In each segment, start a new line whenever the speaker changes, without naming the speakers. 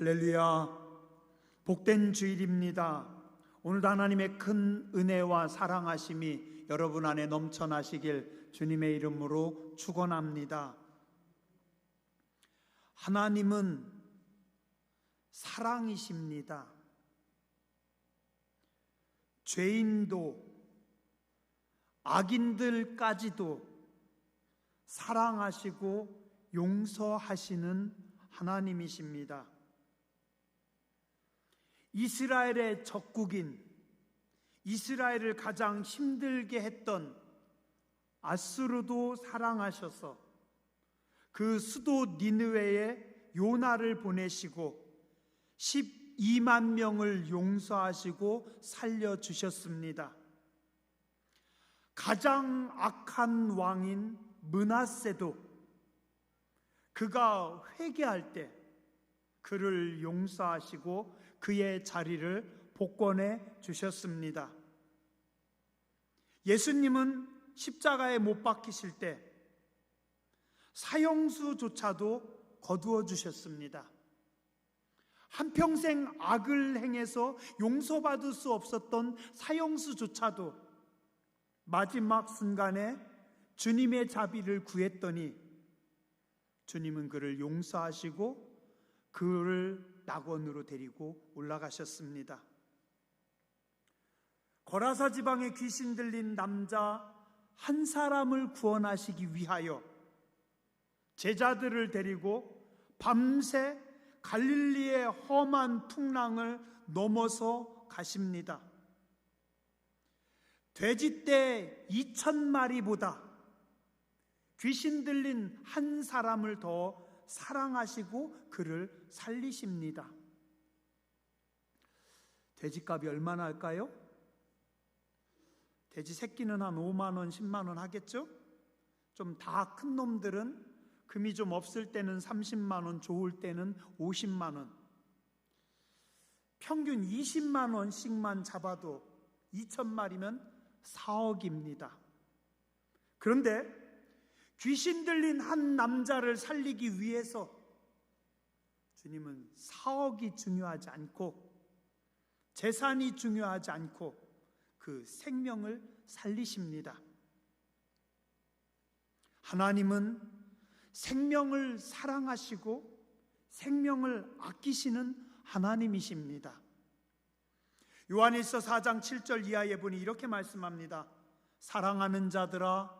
할렐루야. 복된 주일입니다. 오늘도 하나님의 큰 은혜와 사랑하심이 여러분 안에 넘쳐나시길 주님의 이름으로 축원합니다. 하나님은 사랑이십니다. 죄인도 악인들까지도 사랑하시고 용서하시는 하나님이십니다. 이스라엘의 적국인, 이스라엘을 가장 힘들게 했던 아수르도 사랑하셔서 그 수도 니느웨에 요나를 보내시고 12만 명을 용서하시고 살려주셨습니다. 가장 악한 왕인 문하세도 그가 회개할 때 그를 용서하시고 그의 자리를 복권해 주셨습니다. 예수님은 십자가에 못 박히실 때 사형수조차도 거두어 주셨습니다. 한평생 악을 행해서 용서받을 수 없었던 사형수조차도 마지막 순간에 주님의 자비를 구했더니 주님은 그를 용서하시고 그를 낙원으로 데리고 올라가셨습니다. 거라사 지방에 귀신 들린 남자 한 사람을 구원하시기 위하여 제자들을 데리고 밤새 갈릴리의 험한 풍랑을 넘어서 가십니다. 돼지떼 2천 마리보다 귀신 들린 한 사람을 더 사랑하시고 그를 살리십니다. 돼지값이 얼마나 할까요? 돼지 새끼는 한 5만 원, 10만 원 하겠죠? 좀 다 큰 놈들은 금이 좀 없을 때는 30만 원, 좋을 때는 50만 원. 평균 20만 원씩만 잡아도 2천 마리면 4억입니다. 그런데 귀신 들린 한 남자를 살리기 위해서 주님은 사억이 중요하지 않고 재산이 중요하지 않고 그 생명을 살리십니다. 하나님은 생명을 사랑하시고 생명을 아끼시는 하나님이십니다. 요한일서 4장 7절 이하에 보니 이렇게 말씀합니다. 사랑하는 자들아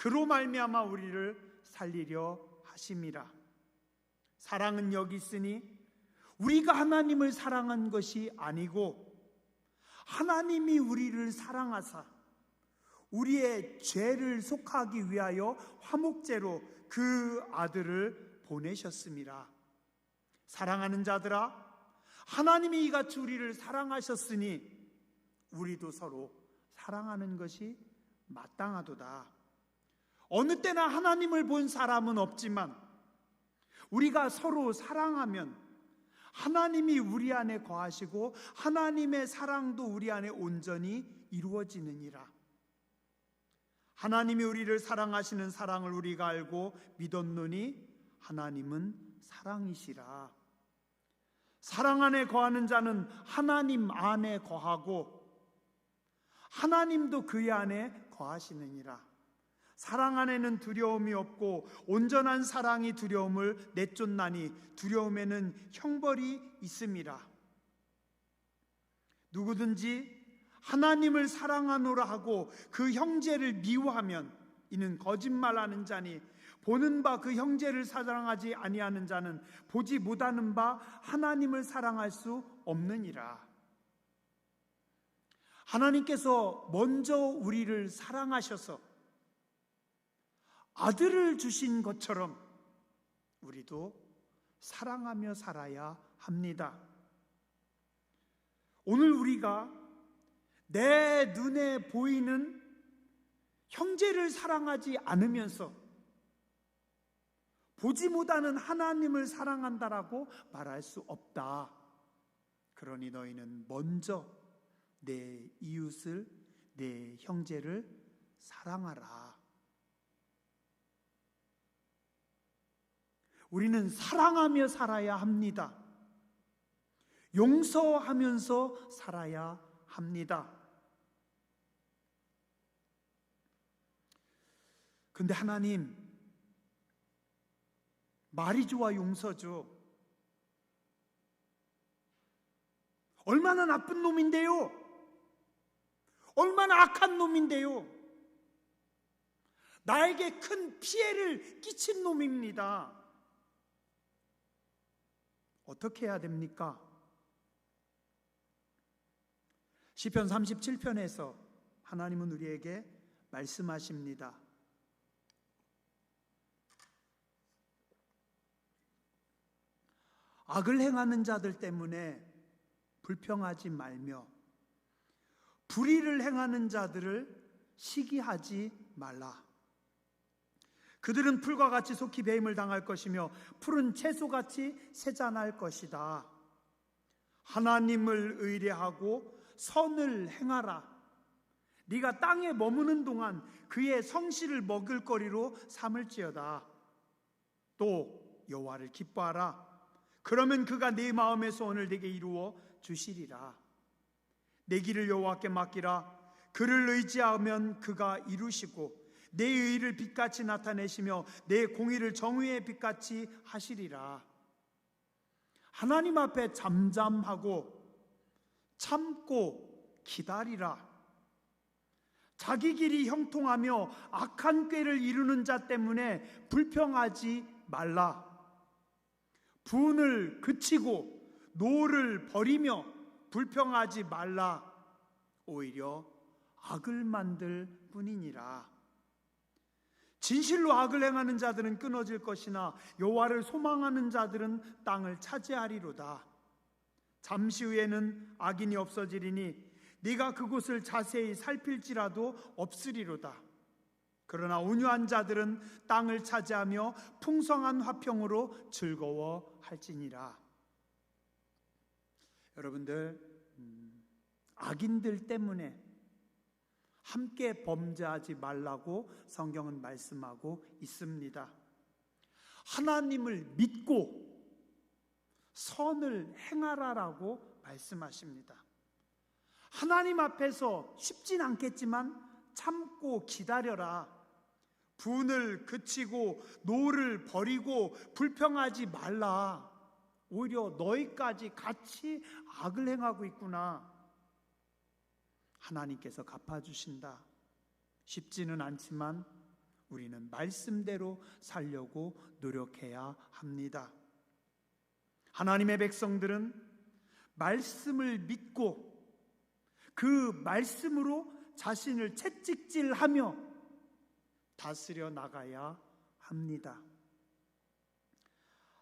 그로 말미암아 우리를 살리려 하심이라. 사랑은 여기 있으니 우리가 하나님을 사랑한 것이 아니고 하나님이 우리를 사랑하사 우리의 죄를 속하기 위하여 화목제로 그 아들을 보내셨습니다. 사랑하는 자들아, 하나님이 이같이 우리를 사랑하셨으니 우리도 서로 사랑하는 것이 마땅하도다. 어느 때나 하나님을 본 사람은 없지만 우리가 서로 사랑하면 하나님이 우리 안에 거하시고 하나님의 사랑도 우리 안에 온전히 이루어지느니라. 하나님이 우리를 사랑하시는 사랑을 우리가 알고 믿었노니 하나님은 사랑이시라. 사랑 안에 거하는 자는 하나님 안에 거하고 하나님도 그의 안에 거하시느니라. 사랑 안에는 두려움이 없고 온전한 사랑이 두려움을 내쫓나니 두려움에는 형벌이 있음이라. 누구든지 하나님을 사랑하노라 하고 그 형제를 미워하면 이는 거짓말하는 자니 보는 바 그 형제를 사랑하지 아니하는 자는 보지 못하는 바 하나님을 사랑할 수 없느니라. 하나님께서 먼저 우리를 사랑하셔서 아들을 주신 것처럼 우리도 사랑하며 살아야 합니다. 오늘 우리가 내 눈에 보이는 형제를 사랑하지 않으면서 보지 못하는 하나님을 사랑한다라고 말할 수 없다. 그러니 너희는 먼저 내 이웃을 내 형제를 사랑하라. 우리는 사랑하며 살아야 합니다. 용서하면서 살아야 합니다. 근데 하나님, 말이 좋아 용서죠. 얼마나 나쁜 놈인데요? 얼마나 악한 놈인데요? 나에게 큰 피해를 끼친 놈입니다. 어떻게 해야 됩니까? 시편 37편에서 하나님은 우리에게 말씀하십니다. 악을 행하는 자들 때문에 불평하지 말며 불의를 행하는 자들을 시기하지 말라. 그들은 풀과 같이 속히 배임을 당할 것이며 푸른 채소같이 세잔할 것이다. 하나님을 의뢰하고 선을 행하라. 네가 땅에 머무는 동안 그의 성실을 먹을 거리로 삼을지어다. 또 여호와를 기뻐하라. 그러면 그가 네 마음의 소원을 네게 이루어 주시리라. 내 길을 여호와께 맡기라. 그를 의지하면 그가 이루시고 내 의를 빛같이 나타내시며 내 공의를 정의의 빛같이 하시리라. 하나님 앞에 잠잠하고 참고 기다리라. 자기 길이 형통하며 악한 꾀를 이루는 자 때문에 불평하지 말라. 분을 그치고 노를 버리며 불평하지 말라. 오히려 악을 만들 뿐이니라. 진실로 악을 행하는 자들은 끊어질 것이나 여호와를 소망하는 자들은 땅을 차지하리로다. 잠시 후에는 악인이 없어지리니 네가 그곳을 자세히 살필지라도 없으리로다. 그러나 온유한 자들은 땅을 차지하며 풍성한 화평으로 즐거워할지니라. 여러분들 음, 악인들 때문에 함께 범죄하지 말라고 성경은 말씀하고 있습니다. 하나님을 믿고 선을 행하라라고 말씀하십니다. 하나님 앞에서 쉽진 않겠지만 참고 기다려라. 분을 그치고 노를 버리고 불평하지 말라. 오히려 너희까지 같이 악을 행하고 있구나. 하나님께서 갚아주신다. 쉽지는 않지만 우리는 말씀대로 살려고 노력해야 합니다. 하나님의 백성들은 말씀을 믿고 그 말씀으로 자신을 채찍질하며 다스려 나가야 합니다.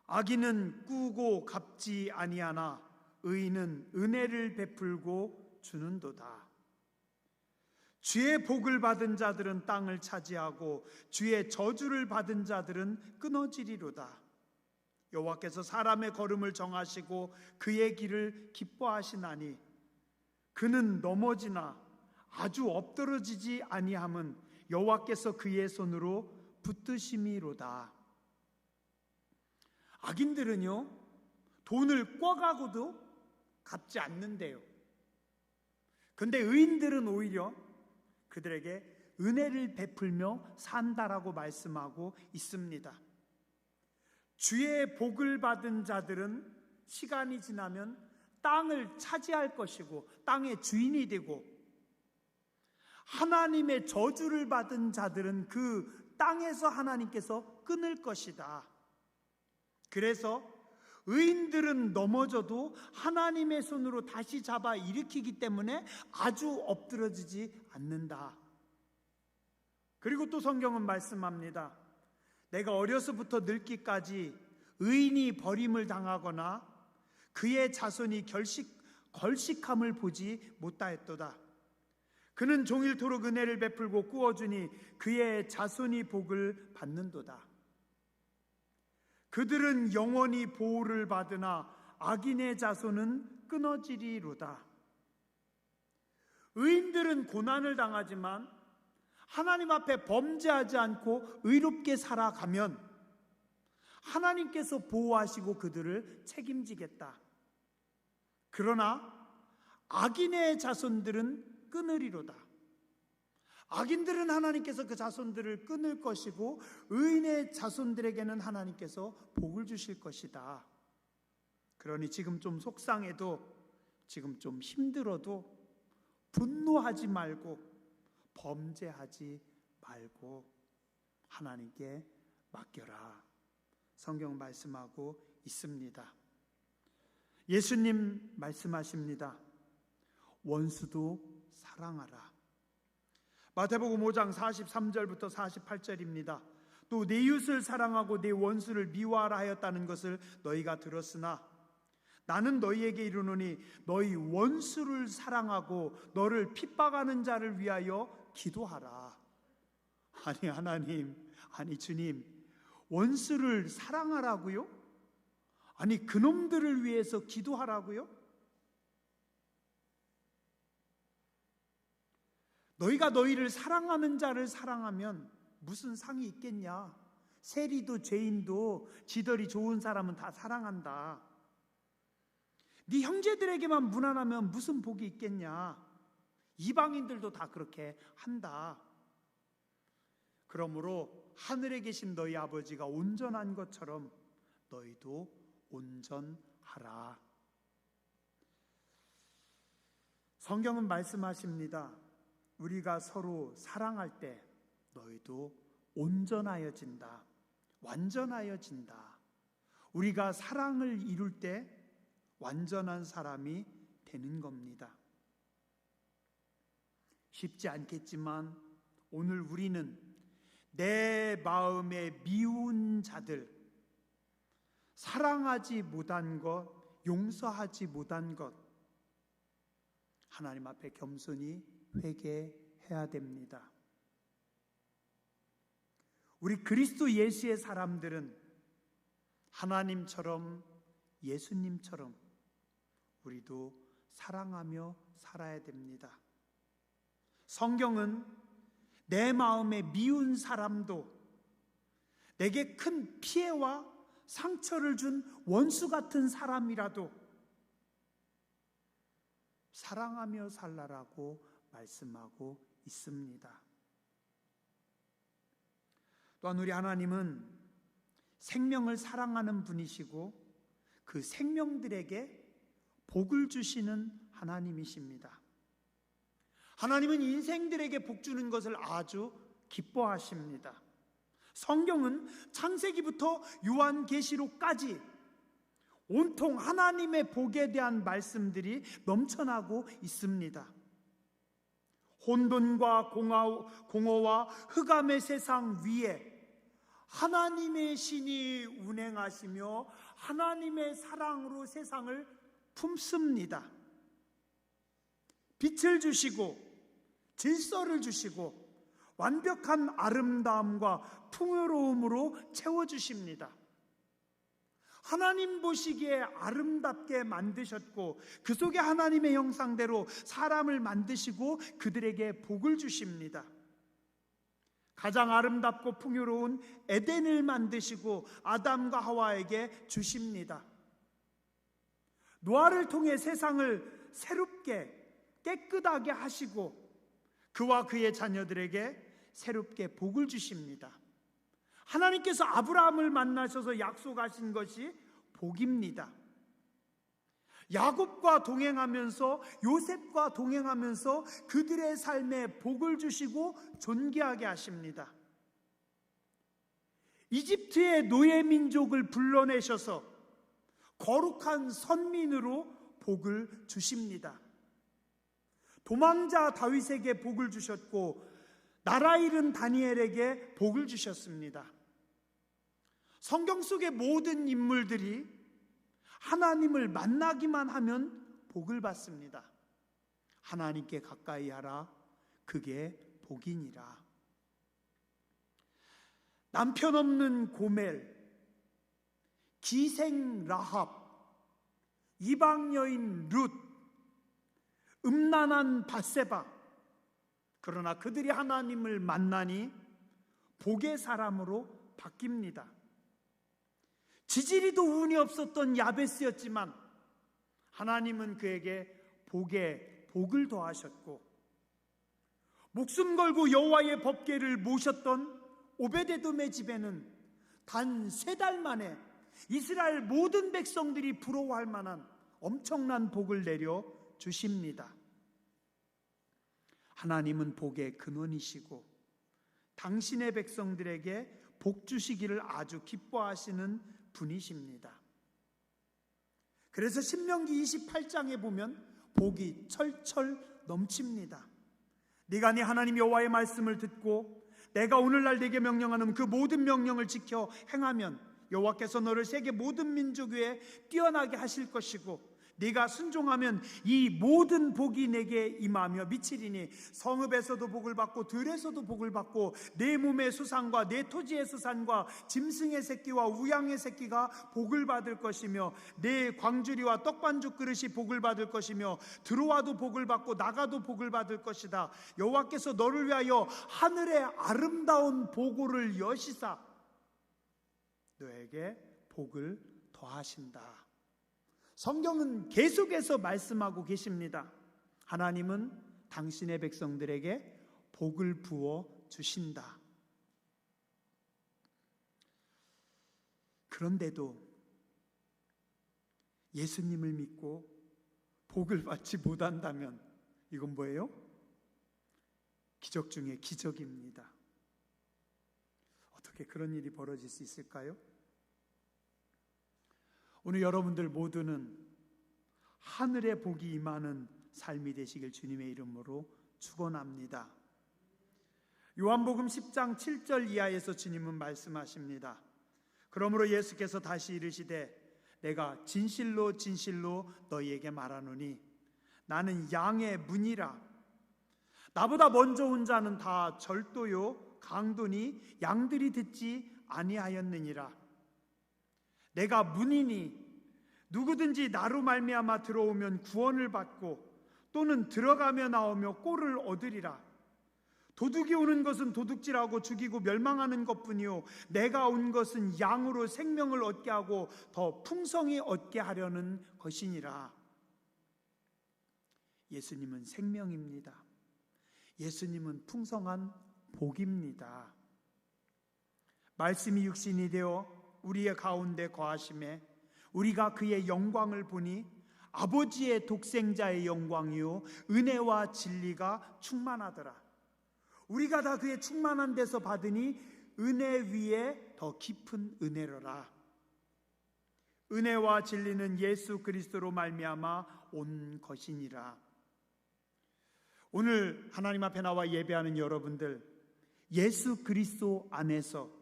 악인은 꾸고 갚지 아니하나 의인은 은혜를 베풀고 주는도다. 주의 복을 받은 자들은 땅을 차지하고 주의 저주를 받은 자들은 끊어지리로다. 여호와께서 사람의 걸음을 정하시고 그의 길을 기뻐하시나니 그는 넘어지나 아주 엎드러지지 아니함은 여호와께서 그의 손으로 붙드심이로다. 악인들은요 돈을 꿔가고도 갚지 않는데요. 근데 의인들은 오히려 그들에게 은혜를 베풀며 산다라고 말씀하고 있습니다. 주의 복을 받은 자들은 시간이 지나면 땅을 차지할 것이고 땅의 주인이 되고 하나님의 저주를 받은 자들은 그 땅에서 하나님께서 끊을 것이다. 그래서 의인들은 넘어져도 하나님의 손으로 다시 잡아 일으키기 때문에 아주 엎드러지지 않는다. 그리고 또 성경은 말씀합니다. 내가 어려서부터 늙기까지 의인이 버림을 당하거나 그의 자손이 결식 걸식함을 보지 못하였도다. 그는 종일토록 은혜를 베풀고 꾸어주니 그의 자손이 복을 받는도다. 그들은 영원히 보호를 받으나 악인의 자손은 끊어지리로다. 의인들은 고난을 당하지만 하나님 앞에 범죄하지 않고 의롭게 살아가면 하나님께서 보호하시고 그들을 책임지겠다. 그러나 악인의 자손들은 끊으리로다. 악인들은 하나님께서 그 자손들을 끊을 것이고 의인의 자손들에게는 하나님께서 복을 주실 것이다. 그러니 지금 좀 속상해도 지금 좀 힘들어도 분노하지 말고 범죄하지 말고 하나님께 맡겨라. 성경 말씀하고 있습니다. 예수님 말씀하십니다. 원수도 사랑하라. 마태복음 5장 43절부터 48절입니다. 또 내 이웃을 사랑하고 내 원수를 미워하라 하였다는 것을 너희가 들었으나 나는 너희에게 이르노니 너희 원수를 사랑하고 너를 핍박하는 자를 위하여 기도하라. 아니 하나님, 아니 주님, 원수를 사랑하라고요? 아니 그놈들을 위해서 기도하라고요? 너희가 너희를 사랑하는 자를 사랑하면 무슨 상이 있겠냐? 세리도 죄인도 지들이 좋은 사람은 다 사랑한다. 네 형제들에게만 무난하면 무슨 복이 있겠냐? 이방인들도 다 그렇게 한다. 그러므로 하늘에 계신 너희 아버지가 온전한 것처럼 너희도 온전하라. 성경은 말씀하십니다. 우리가 서로 사랑할 때 너희도 온전하여진다. 완전하여진다. 우리가 사랑을 이룰 때 완전한 사람이 되는 겁니다. 쉽지 않겠지만 오늘 우리는 내 마음에 미운 자들, 사랑하지 못한 것, 용서하지 못한 것, 하나님 앞에 겸손히 회개해야 됩니다. 우리 그리스도 예수의 사람들은 하나님처럼 예수님처럼 우리도 사랑하며 살아야 됩니다. 성경은 내 마음에 미운 사람도 내게 큰 피해와 상처를 준 원수 같은 사람이라도 사랑하며 살라라고 말씀하고 있습니다. 또한 우리 하나님은 생명을 사랑하는 분이시고 그 생명들에게 복을 주시는 하나님이십니다. 하나님은 인생들에게 복 주는 것을 아주 기뻐하십니다. 성경은 창세기부터 요한계시록까지 온통 하나님의 복에 대한 말씀들이 넘쳐나고 있습니다. 혼돈과 공허와 흑암의 세상 위에 하나님의 신이 운행하시며 하나님의 사랑으로 세상을 품습니다. 빛을 주시고 질서를 주시고 완벽한 아름다움과 풍요로움으로 채워주십니다. 하나님 보시기에 아름답게 만드셨고 그 속에 하나님의 형상대로 사람을 만드시고 그들에게 복을 주십니다. 가장 아름답고 풍요로운 에덴을 만드시고 아담과 하와에게 주십니다. 노아를 통해 세상을 새롭게 깨끗하게 하시고 그와 그의 자녀들에게 새롭게 복을 주십니다. 하나님께서 아브라함을 만나셔서 약속하신 것이 복입니다. 야곱과 동행하면서 요셉과 동행하면서 그들의 삶에 복을 주시고 존귀하게 하십니다. 이집트의 노예 민족을 불러내셔서 거룩한 선민으로 복을 주십니다. 도망자 다윗에게 복을 주셨고 나라 잃은 다니엘에게 복을 주셨습니다. 성경 속의 모든 인물들이 하나님을 만나기만 하면 복을 받습니다. 하나님께 가까이 하라. 그게 복이니라. 남편 없는 고멜, 기생 라합, 이방 여인 룻, 음란한 바세바. 그러나 그들이 하나님을 만나니 복의 사람으로 바뀝니다. 지지리도 운이 없었던 야베스였지만 하나님은 그에게 복에 복을 더하셨고 목숨 걸고 여호와의 법궤를 모셨던 오베데돔의 집에는 단 세 달 만에 이스라엘 모든 백성들이 부러워할 만한 엄청난 복을 내려 주십니다. 하나님은 복의 근원이시고 당신의 백성들에게 복 주시기를 아주 기뻐하시는 분이십니다. 그래서 신명기 28장에 보면 복이 철철 넘칩니다. 네가 네 하나님 여호와의 말씀을 듣고 내가 오늘날 네게 명령하는 그 모든 명령을 지켜 행하면 여호와께서 너를 세계 모든 민족 위에 뛰어나게 하실 것이고 네가 순종하면 이 모든 복이 내게 임하며 미치리니 성읍에서도 복을 받고 들에서도 복을 받고 내 몸의 수산과 내 토지의 수산과 짐승의 새끼와 우양의 새끼가 복을 받을 것이며 내 광주리와 떡반죽 그릇이 복을 받을 것이며 들어와도 복을 받고 나가도 복을 받을 것이다 여호와께서 너를 위하여 하늘의 아름다운 보고를 여시사 너에게 복을 더하신다. 성경은 계속해서 말씀하고 계십니다. 하나님은 당신의 백성들에게 복을 부어 주신다. 그런데도 예수님을 믿고 복을 받지 못한다면 이건 뭐예요? 기적 중에 기적입니다. 어떻게 그런 일이 벌어질 수 있을까요? 오늘 여러분들 모두는 하늘의 복이 임하는 삶이 되시길 주님의 이름으로 축원합니다. 요한복음 10장 7절 이하에서 주님은 말씀하십니다. 그러므로 예수께서 다시 이르시되 내가 진실로 진실로 너희에게 말하노니 나는 양의 문이라 나보다 먼저 온 자는 다 절도요 강도니 양들이 듣지 아니하였느니라 내가 문이니 누구든지 나로 말미암아 들어오면 구원을 받고 또는 들어가며 나오며 꼴을 얻으리라. 도둑이 오는 것은 도둑질하고 죽이고 멸망하는 것뿐이요 내가 온 것은 양으로 생명을 얻게 하고 더 풍성히 얻게 하려는 것이니라. 예수님은 생명입니다. 예수님은 풍성한 복입니다. 말씀이 육신이 되어 우리의 가운데 거하심에 우리가 그의 영광을 보니 아버지의 독생자의 영광이요 은혜와 진리가 충만하더라. 우리가 다 그의 충만한 데서 받으니 은혜 위에 더 깊은 은혜로라. 은혜와 진리는 예수 그리스도로 말미암아 온 것이니라. 오늘 하나님 앞에 나와 예배하는 여러분들 예수 그리스도 안에서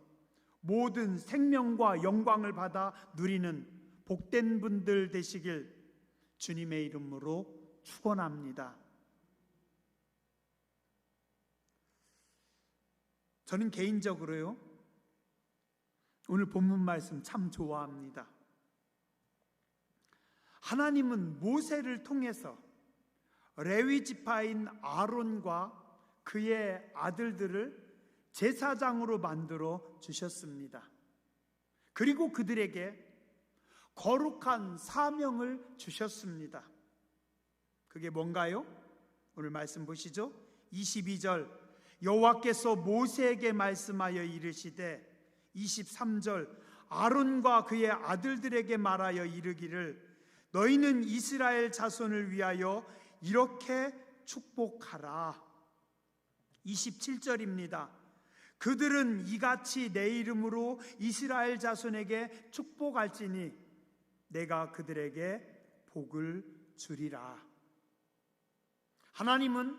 모든 생명과 영광을 받아 누리는 복된 분들 되시길 주님의 이름으로 축원합니다. 저는 개인적으로요. 오늘 본문 말씀 참 좋아합니다. 하나님은 모세를 통해서 레위 지파인 아론과 그의 아들들을 제사장으로 만들어 주셨습니다. 그리고 그들에게 거룩한 사명을 주셨습니다. 그게 뭔가요? 오늘 말씀 보시죠. 22절 여호와께서 모세에게 말씀하여 이르시되 23절 아론과 그의 아들들에게 말하여 이르기를 너희는 이스라엘 자손을 위하여 이렇게 축복하라. 27절입니다. 그들은 이같이 내 이름으로 이스라엘 자손에게 축복할지니 내가 그들에게 복을 주리라. 하나님은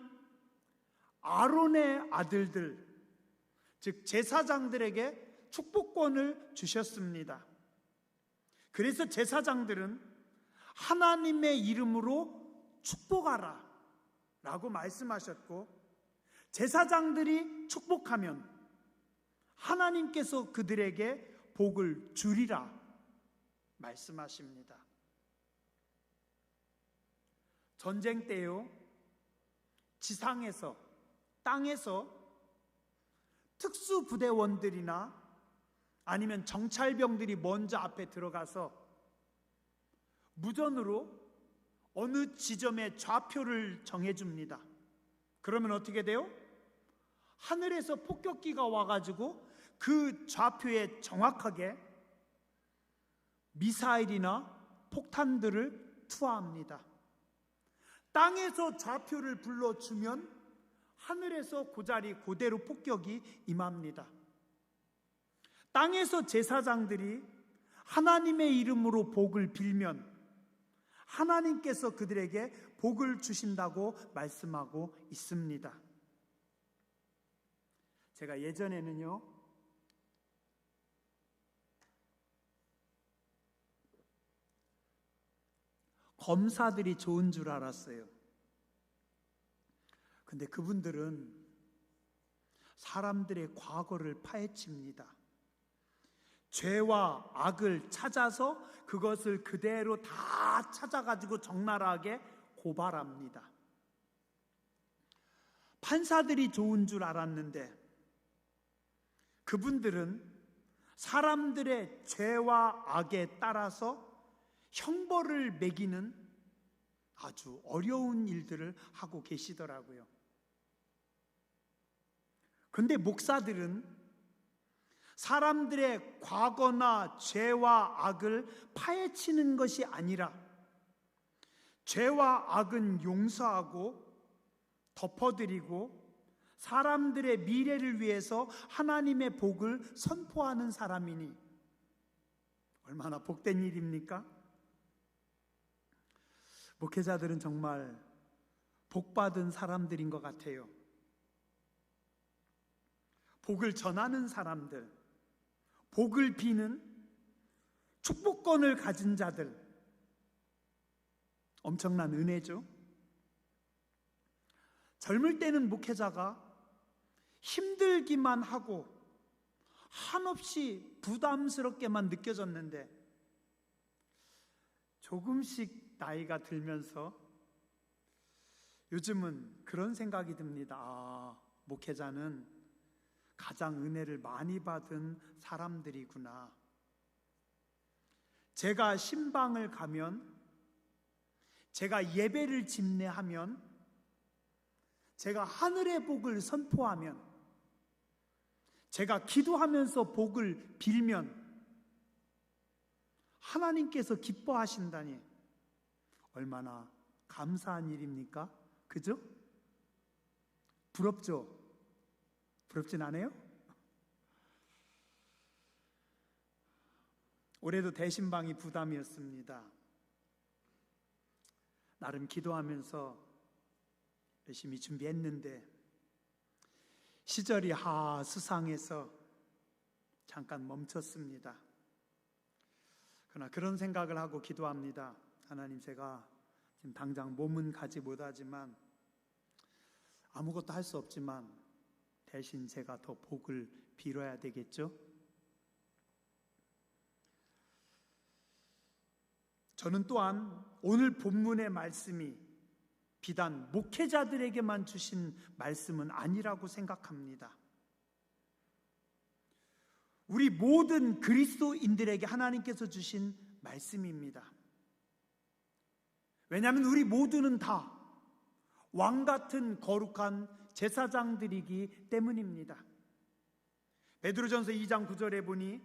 아론의 아들들, 즉 제사장들에게 축복권을 주셨습니다. 그래서 제사장들은 하나님의 이름으로 축복하라 라고 말씀하셨고 제사장들이 축복하면 하나님께서 그들에게 복을 주리라 말씀하십니다. 전쟁 때요, 지상에서, 땅에서 특수부대원들이나 아니면 정찰병들이 먼저 앞에 들어가서 무전으로 어느 지점에 좌표를 정해줍니다. 그러면 어떻게 돼요? 하늘에서 폭격기가 와가지고 그 좌표에 정확하게 미사일이나 폭탄들을 투하합니다. 땅에서 좌표를 불러주면 하늘에서 그 자리 그대로 폭격이 임합니다. 땅에서 제사장들이 하나님의 이름으로 복을 빌면 하나님께서 그들에게 복을 주신다고 말씀하고 있습니다. 제가 예전에는요, 검사들이 좋은 줄 알았어요. 근데 그분들은 사람들의 과거를 파헤칩니다. 죄와 악을 찾아서 그것을 그대로 다 찾아가지고 적나라하게 고발합니다. 판사들이 좋은 줄 알았는데 그분들은 사람들의 죄와 악에 따라서 형벌을 매기는 아주 어려운 일들을 하고 계시더라고요. 근데 목사들은 사람들의 과거나 죄와 악을 파헤치는 것이 아니라 죄와 악은 용서하고 덮어드리고 사람들의 미래를 위해서 하나님의 복을 선포하는 사람이니 얼마나 복된 일입니까? 목회자들은 정말 복받은 사람들인 것 같아요. 복을 전하는 사람들, 복을 비는 축복권을 가진 자들, 엄청난 은혜죠. 젊을 때는 목회자가 힘들기만 하고 한없이 부담스럽게만 느껴졌는데 조금씩 나이가 들면서 요즘은 그런 생각이 듭니다. 아, 목회자는 가장 은혜를 많이 받은 사람들이구나. 제가 신방을 가면, 제가 예배를 집례하면, 제가 하늘의 복을 선포하면, 제가 기도하면서 복을 빌면, 하나님께서 기뻐하신다니, 얼마나 감사한 일입니까? 그죠? 부럽죠? 부럽진 않아요? 올해도 대신방이 부담이었습니다. 나름 기도하면서 열심히 준비했는데 시절이 하수상해서 잠깐 멈췄습니다. 그러나 그런 생각을 하고 기도합니다. 하나님 제가 지금 당장 몸은 가지 못하지만 아무것도 할 수 없지만 대신 제가 더 복을 빌어야 되겠죠? 저는 또한 오늘 본문의 말씀이 비단 목회자들에게만 주신 말씀은 아니라고 생각합니다. 우리 모든 그리스도인들에게 하나님께서 주신 말씀입니다. 왜냐하면 우리 모두는 다 왕 같은 거룩한 제사장들이기 때문입니다. 베드로전서 2장 9절에 보니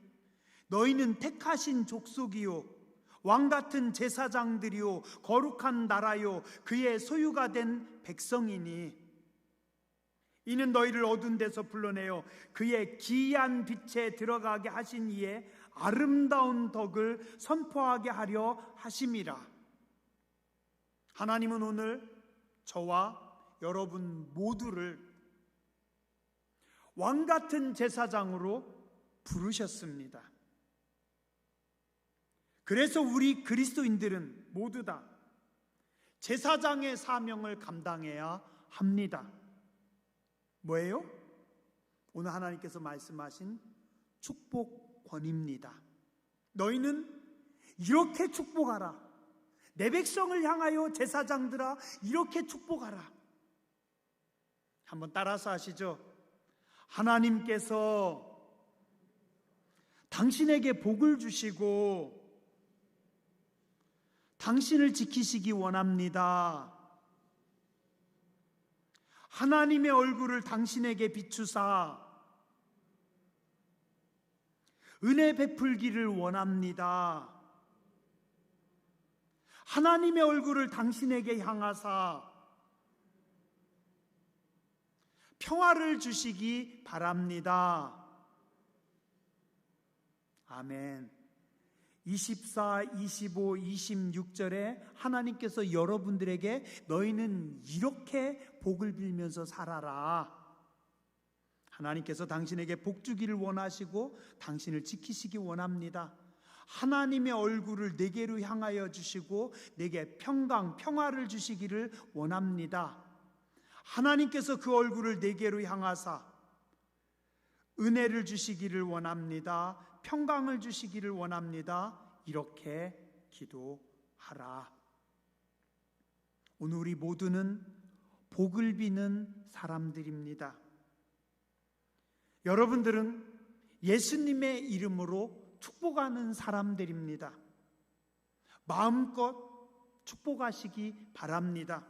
너희는 택하신 족속이요 왕 같은 제사장들이요 거룩한 나라요 그의 소유가 된 백성이니 이는 너희를 어두운 데서 불러내어 그의 기이한 빛에 들어가게 하신 이의 아름다운 덕을 선포하게 하려 하심이라 하나님은 오늘 저와 여러분 모두를 왕 같은 제사장으로 부르셨습니다. 그래서 우리 그리스도인들은 모두 다 제사장의 사명을 감당해야 합니다. 뭐예요? 오늘 하나님께서 말씀하신 축복권입니다. 너희는 이렇게 축복하라. 내 백성을 향하여 제사장들아 이렇게 축복하라. 한번 따라서 하시죠. 하나님께서 당신에게 복을 주시고 당신을 지키시기 원합니다. 하나님의 얼굴을 당신에게 비추사 은혜 베풀기를 원합니다. 하나님의 얼굴을 당신에게 향하사 평화를 주시기 바랍니다. 아멘. 24, 25, 26절에 하나님께서 여러분들에게 너희는 이렇게 복을 빌면서 살아라. 하나님께서 당신에게 복 주기를 원하시고 당신을 지키시기 원합니다. 하나님의 얼굴을 내게로 향하여 주시고 내게 평강, 평화를 주시기를 원합니다. 하나님께서 그 얼굴을 내게로 향하사 은혜를 주시기를 원합니다. 평강을 주시기를 원합니다. 이렇게 기도하라. 오늘 우리 모두는 복을 비는 사람들입니다. 여러분들은 예수님의 이름으로 축복하는 사람들입니다. 마음껏 축복하시기 바랍니다.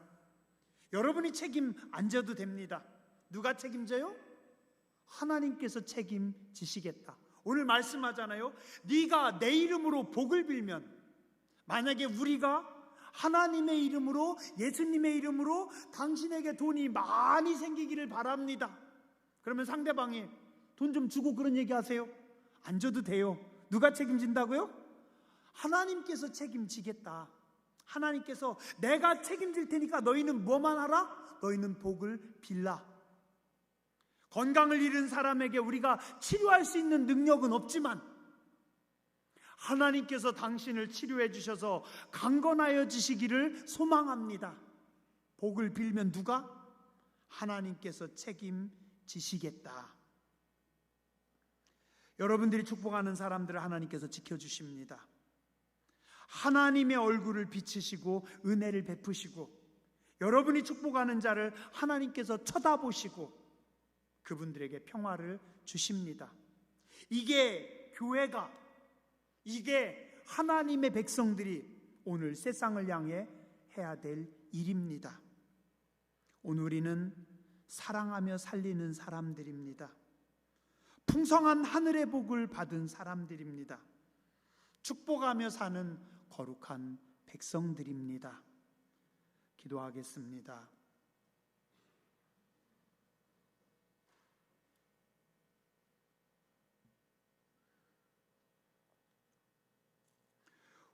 여러분이 책임 안 져도 됩니다. 누가 책임져요? 하나님께서 책임지시겠다. 오늘 말씀하잖아요. 네가 내 이름으로 복을 빌면 만약에 우리가 하나님의 이름으로 예수님의 이름으로 당신에게 돈이 많이 생기기를 바랍니다. 그러면 상대방이 돈 좀 주고 그런 얘기 하세요. 안 줘도 돼요. 누가 책임진다고요? 하나님께서 책임지겠다. 하나님께서 내가 책임질 테니까 너희는 뭐만 하라? 너희는 복을 빌라. 건강을 잃은 사람에게 우리가 치료할 수 있는 능력은 없지만 하나님께서 당신을 치료해 주셔서 강건하여 주시기를 소망합니다. 복을 빌면 누가? 하나님께서 책임지시겠다. 여러분들이 축복하는 사람들을 하나님께서 지켜주십니다. 하나님의 얼굴을 비치시고 은혜를 베푸시고 여러분이 축복하는 자를 하나님께서 쳐다보시고 그분들에게 평화를 주십니다. 이게 교회가 이게 하나님의 백성들이 오늘 세상을 향해 해야 될 일입니다. 오늘 우리는 사랑하며 살리는 사람들입니다. 풍성한 하늘의 복을 받은 사람들입니다. 축복하며 사는 거룩한 백성들입니다. 기도하겠습니다.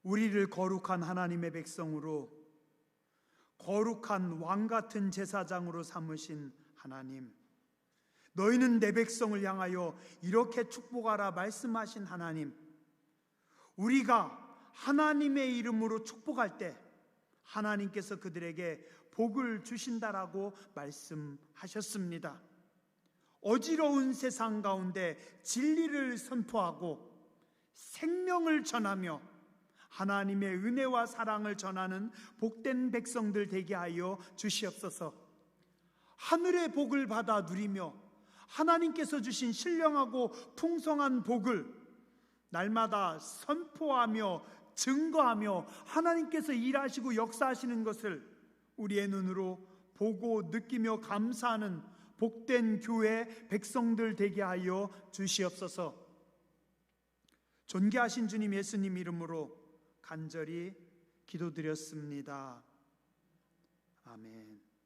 우리를 거룩한 하나님의 백성으로 거룩한 왕 같은 제사장으로 삼으신 하나님. 너희는 내 백성을 향하여 이렇게 축복하라 말씀하신 하나님. 우리가 하나님의 이름으로 축복할 때 하나님께서 그들에게 복을 주신다라고 말씀하셨습니다. 어지러운 세상 가운데 진리를 선포하고 생명을 전하며 하나님의 은혜와 사랑을 전하는 복된 백성들 되게 하여 주시옵소서. 하늘의 복을 받아 누리며 하나님께서 주신 신령하고 풍성한 복을 날마다 선포하며 증거하며 하나님께서 일하시고 역사하시는 것을 우리의 눈으로 보고 느끼며 감사하는 복된 교회 백성들 되게 하여 주시옵소서. 존귀하신 주님 예수님 이름으로 간절히 기도드렸습니다. 아멘.